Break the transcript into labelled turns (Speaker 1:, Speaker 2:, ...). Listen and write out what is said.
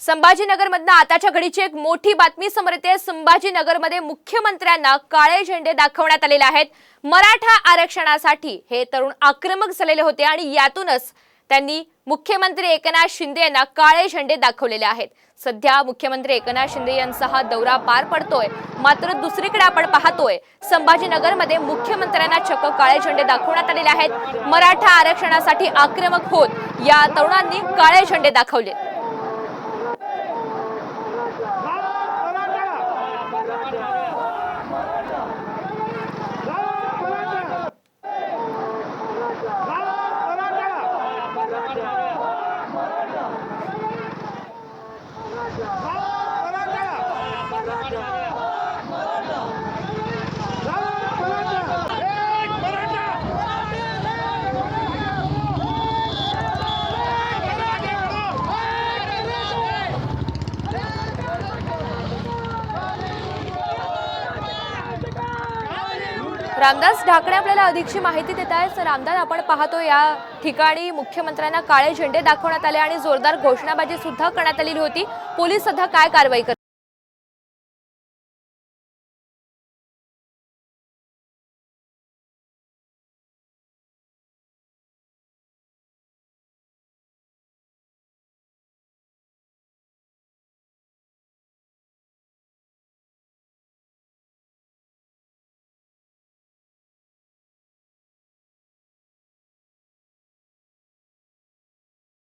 Speaker 1: संभाजीनगरमधनं आताच्या घडीची एक मोठी बातमी समोर येते. संभाजीनगरमध्ये मुख्यमंत्र्यांना काळे झेंडे दाखवण्यात आलेले आहेत. मराठा आरक्षणासाठी हे तरुण आक्रमक झालेले होते आणि यातूनच त्यांनी मुख्यमंत्री एकनाथ शिंदे यांना काळे झेंडे दाखवलेले आहेत. सध्या मुख्यमंत्री एकनाथ शिंदे यांचा हा दौरा पार पडतोय. मात्र दुसरीकडे आपण पाहतोय संभाजीनगरमध्ये मुख्यमंत्र्यांना चक्क काळे झेंडे दाखवण्यात आलेले आहेत. मराठा आरक्षणासाठी आक्रमक होत या तरुणांनी काळे झेंडे दाखवले. रामदास ढाकणे आपल्याला अधिकची माहिती देत आहेत. रामदास आपण पाहतो या ठिकाणी मुख्यमंत्र्यांना काळे झेंडे दाखवण्यात आले आणि जोरदार घोषणाबाजी सुद्धा करण्यात आलेली होती. पोलीस सध्या काय कारवाई करतात